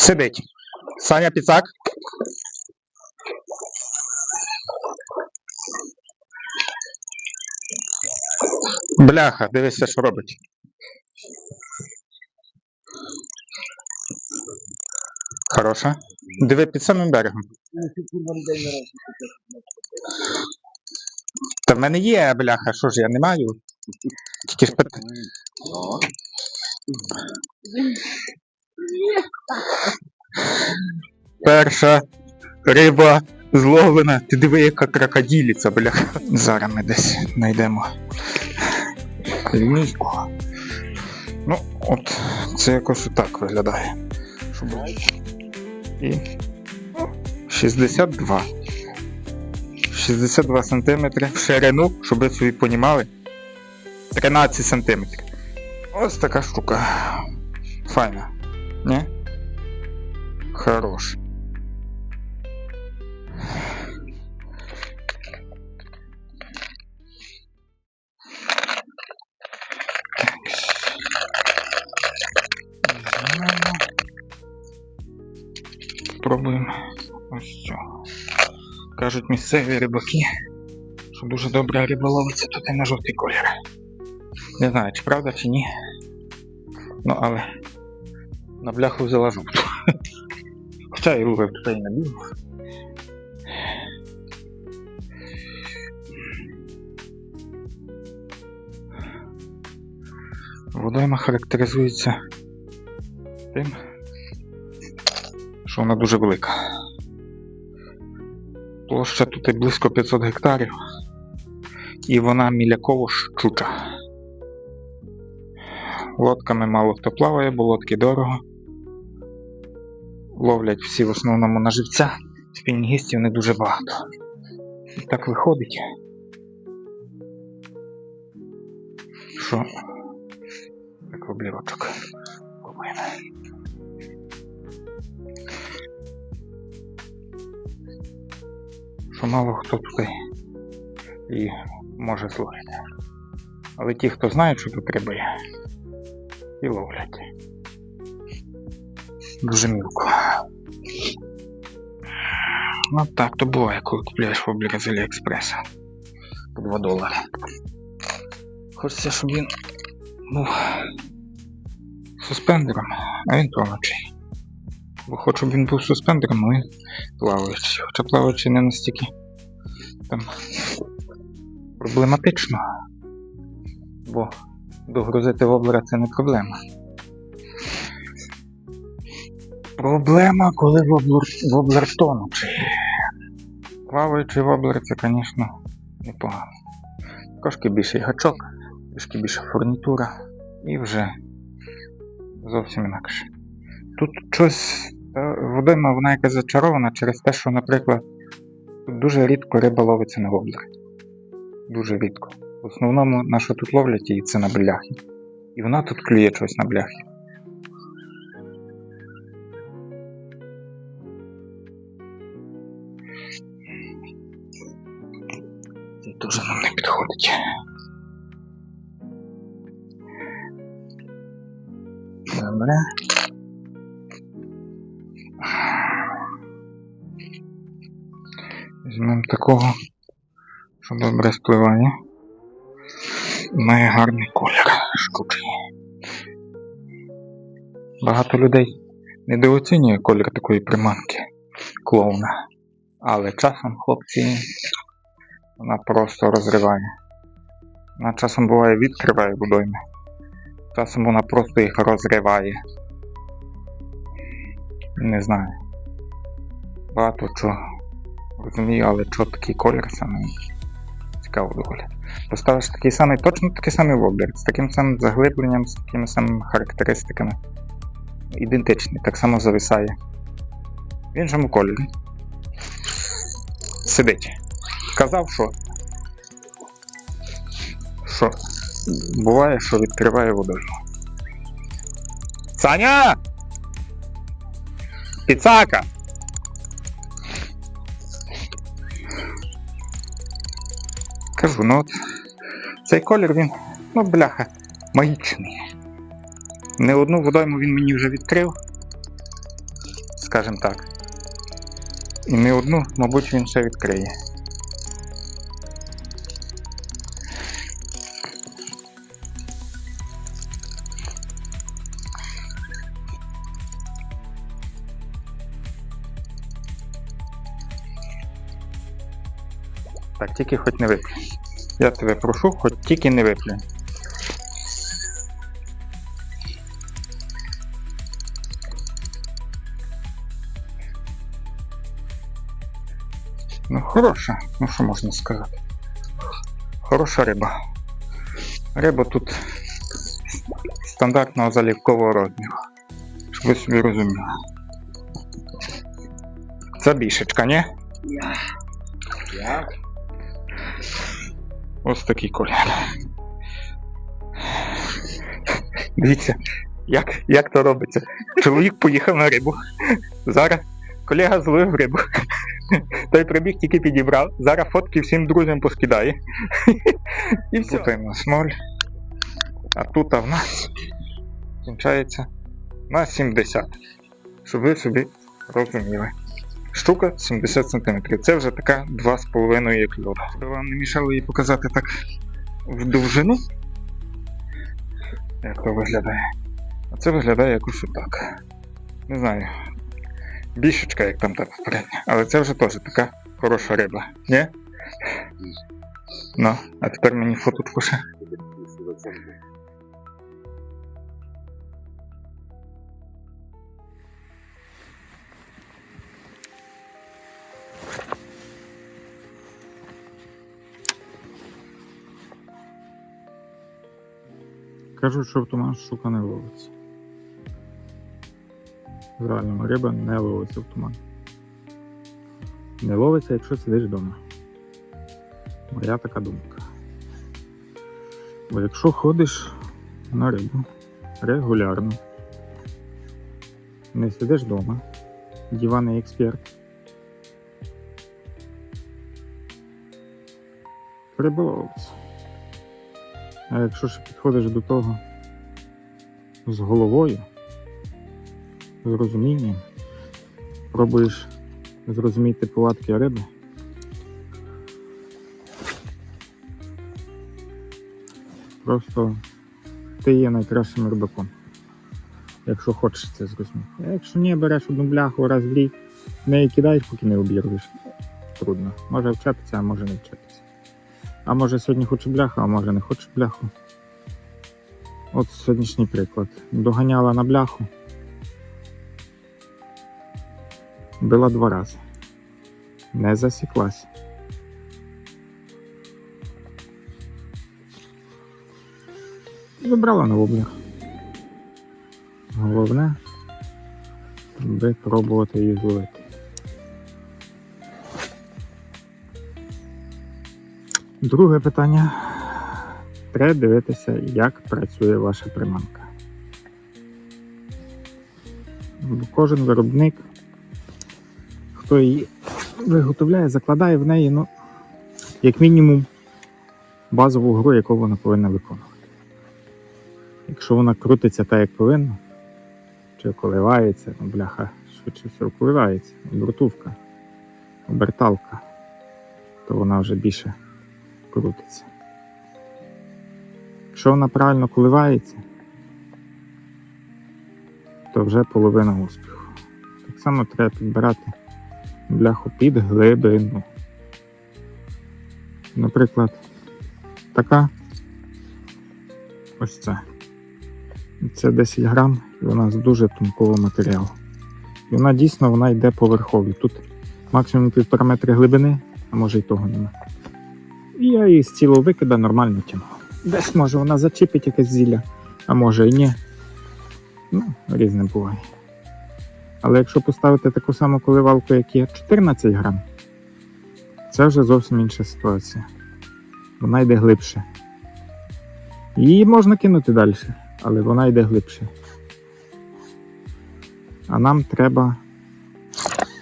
Сидить. Саня Піцак. Бляха, дивися, що робить. Хороша. Диви під самим берегом. Та в мене є бляха, що ж я не маю. Тільки ж пит- Перша риба зловлена. Ти диви, яка крокодилиця, бляха. Зараз ми десь знайдемо. Лінійку. Ну, от, це якось отак виглядає. І 62. 62 сантиметри в ширину, щоб ви собі понімали. 13 сантиметрів. Ось така штука. Файна. Не? Хорош. Пробуємо ось цього. Кажуть місцеві рибаки, що дуже добра риба ловиться тут і на жовтий колір. Не знаю, чи правда, чи ні. Ну, але на бляху взяла жовту. Хоча і ловив тут і на білу. Водойма характеризується тим, що вона дуже велика. Площа тут і близько 500 гектарів, і вона міляково щуча. Лодками мало хто плаває, бо лодки дорого. Ловлять всі в основному на живця, спінінгістів не дуже багато. І так виходить, що так облівочок. Пробуємо. Що мало хто тут і може зловити. Але ті, хто знає, що риба і ловлять. Дуже. Ну так то буває, коли купляєш воблера з Аліекспреса. По 2 долари. Хочеться, щоб він був суспендером, а він плаваючий. Бо хочу, щоб він був суспендером, а він плаваючий. Хоча плаваючий не настільки там проблематично. Бо догрузити воблера це не проблема. Проблема, коли воблер, воблер тонучий. Плаваючий воблер це, звісно, непогано. Трошки більший гачок, трішки більша фурнітура і вже зовсім інакше. Тут щось та водойма, вона якась зачарована через те, що, наприклад, дуже рідко риба ловиться на воблер. Дуже рідко. В основному на що тут ловлять її це на бляхи. І вона тут клює щось на бляхи. Дуже нам не підходить. Добре. Візьмемо такого, що добре спливає. Має гарний колір шкучий. Багато людей недооцінює колір такої приманки клоуна. Але часом хлопці вона просто розриває. Вона часом буває відкриває водойми. Часом вона просто їх розриває. Не знаю. Багато чого розумію, але чого такий колір саме цікаво доволі. Поставиш такий самий, точно такий самий воблер, з таким самим заглибленням, з такими самими характеристиками. Ідентичний, так само зависає. В іншому кольорі. Сидить. Казав, що. Що буває, що відкриває водою. Саня! Піцака! Кажу, ну от цей колір він, ну бляха, магічний. Не одну водойму він мені вже відкрив. скажімо так. І не одну, мабуть, він ще відкриє. Так, тільки хоч не виплюй. Я тебе прошу, хоч тільки не виплюй. Ну, хороша, ну що можна сказати. Хороша риба. Риба тут стандартного залівкового розміру. Щоб ви собі розуміли. Це бішечка, ні? Я? Ось такий колір. Дивіться, як, як то робиться. Чоловік поїхав на рибу. Зараз колега зловив рибу. Той прибіг тільки підібрав. Зараз фотки всім друзям поскидає. І все. Тут у нас ноль. А тут а в нас кінчається на 70. Щоб ви собі розуміли. Штука 70 см. Це вже така 2,5 як льод. Вам не мішало її показати так в довжину. Як то виглядає. А це виглядає якось отак. Не знаю. Більшечка, як там та попередня. Але це вже теж така хороша риба. Ні? Ну, а тепер мені фото ще. Кажуть, що в туман штука не ловиться. Реально, риба не ловиться в туман. Не ловиться, якщо сидиш вдома. Моя така думка. Бо якщо ходиш на рибу регулярно, не сидиш вдома, диванний експерт. Риба. А якщо ж підходиш до того з головою, з розумінням, пробуєш зрозуміти повадки риби, просто ти є найкращим рибаком. Якщо хочеш це зрозуміти. А якщо ні, береш одну бляху раз в рік, в неї кидаєш, поки не обірвеш. Трудно. Може вчатися, а може не вчатися. А може сьогодні хочу бляху, а може не хочу бляху. От сьогоднішній приклад. Доганяла на бляху. Била два рази. Не засіклась. Вибрала нову бляху. Головне, би пробувати її зловити. Друге питання. Треба дивитися, як працює ваша приманка. Кожен виробник, хто її виготовляє, закладає в неї, ну, як мінімум, базову гру, яку вона повинна виконувати. Якщо вона крутиться так, як повинна, чи коливається, ну, бляха, швидше всього коливається, обертувка, оберталка, то вона вже більше крутиться. Якщо вона правильно коливається, то вже половина успіху. Так само треба підбирати бляху під глибину. Наприклад, така ось ця. Це 10 грам, і вона з дуже тонкого матеріалу. І вона дійсно вона йде поверхові. Тут максимум півтора метри глибини, а може й того немає. І я її з цілого викида нормально тягну. Десь може вона зачепить якесь зілля, а може і ні. Ну, різне буває. Але якщо поставити таку саму коливалку, як є 14 грам, це вже зовсім інша ситуація. Вона йде глибше. Її можна кинути далі, але вона йде глибше. А нам треба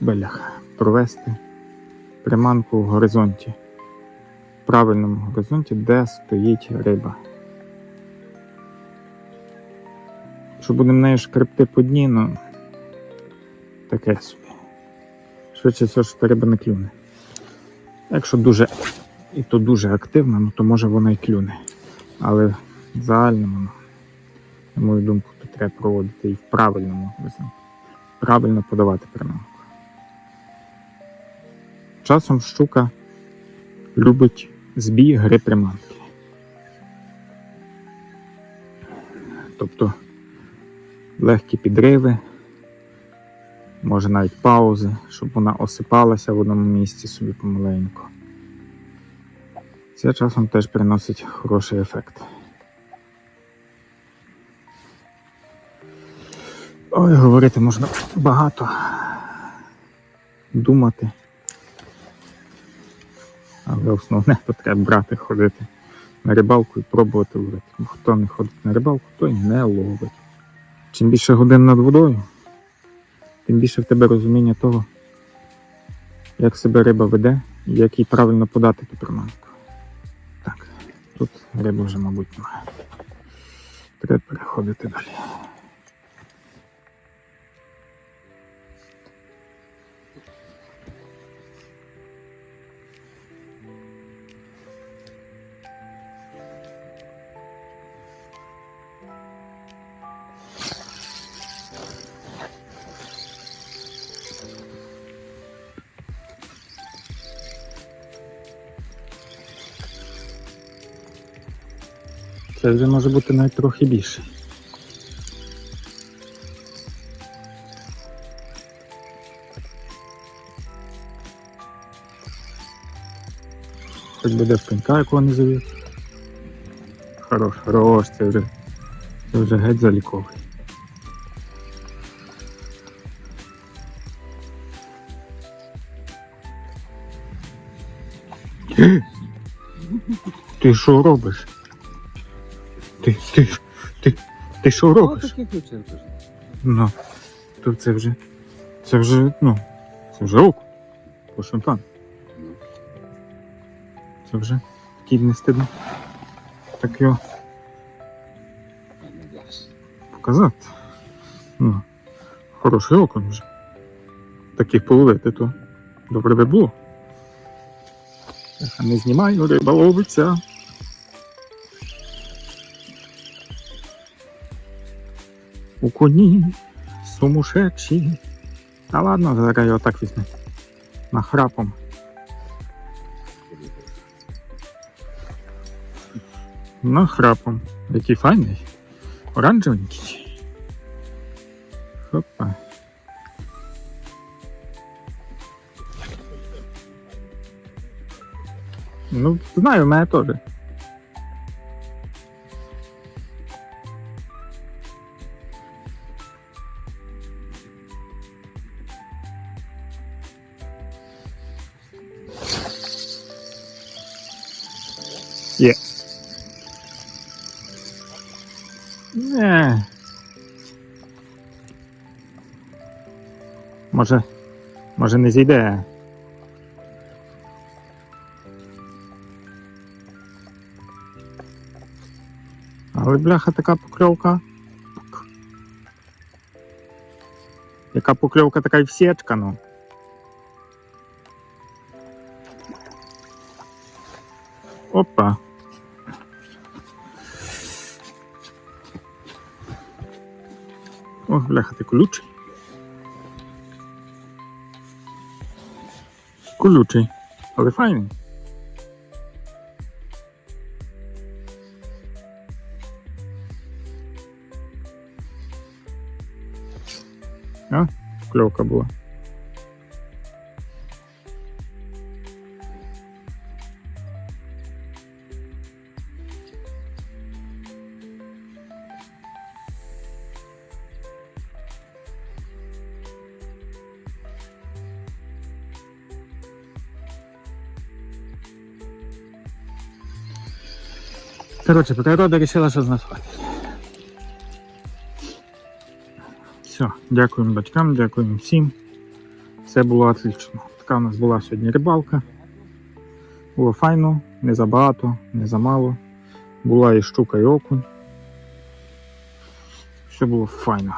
белях провести приманку в горизонті правильному горизонті, де стоїть риба. Якщо будемо нею шкребти по дні, ну таке собі. Швидше всього, що риба не клюне. Якщо дуже і то дуже активна, ну то може вона і клюне. Але в загальному, ну, на мою думку, то треба проводити і в правильному висновку. Правильно подавати приманку. Часом щука любить збій гри приманки. Тобто легкі підриви, може навіть паузи, щоб вона осипалася в одному місці собі помаленьку. Це часом теж приносить хороший ефект. Ой, говорити можна багато. Думати. Але основне то треба брати, ходити на рибалку і пробувати ловити. Бо хто не ходить на рибалку, той не ловить. Чим більше годин над водою, тим більше в тебе розуміння того, як себе риба веде і як їй правильно подати ту приманку. Так, тут риби вже, мабуть, немає. Треба переходити далі. Це вже може бути навіть трохи більше. Хоч буде в пенька, якого не завів. Хорош, хорош, це вже, це вже геть заліковий. Ти що робиш? Ти, ти, ти, ти що робиш? Ну, то це вже. Це вже, ну, це вже ок. По шампан. Це вже такий не стидно. Так його показати. Ну, хороший окон вже. Таких половити, то добре би було. Не знімаю, риба ловиться. У коні сумушедші. Та ладно, зараз його так візьме. Нахрапом. Нахрапом. Який файний. Оранжевенький. Хопа. Ну, знаю, в мене теж. Може, може не зійде. Але бляха така покльовка. Яка покльовка, така й всечка, ну. Опа. Ох, бляха, ти колючий. Колючий, але файний. А, кльовка була. Коротше, природа вирішила, що з нас хватить. Все, дякуємо батькам, дякуємо всім. Все було отлично. Така у нас була сьогодні рибалка. Було файно, не забагато, не замало. Була і щука, і окунь. Все було файно.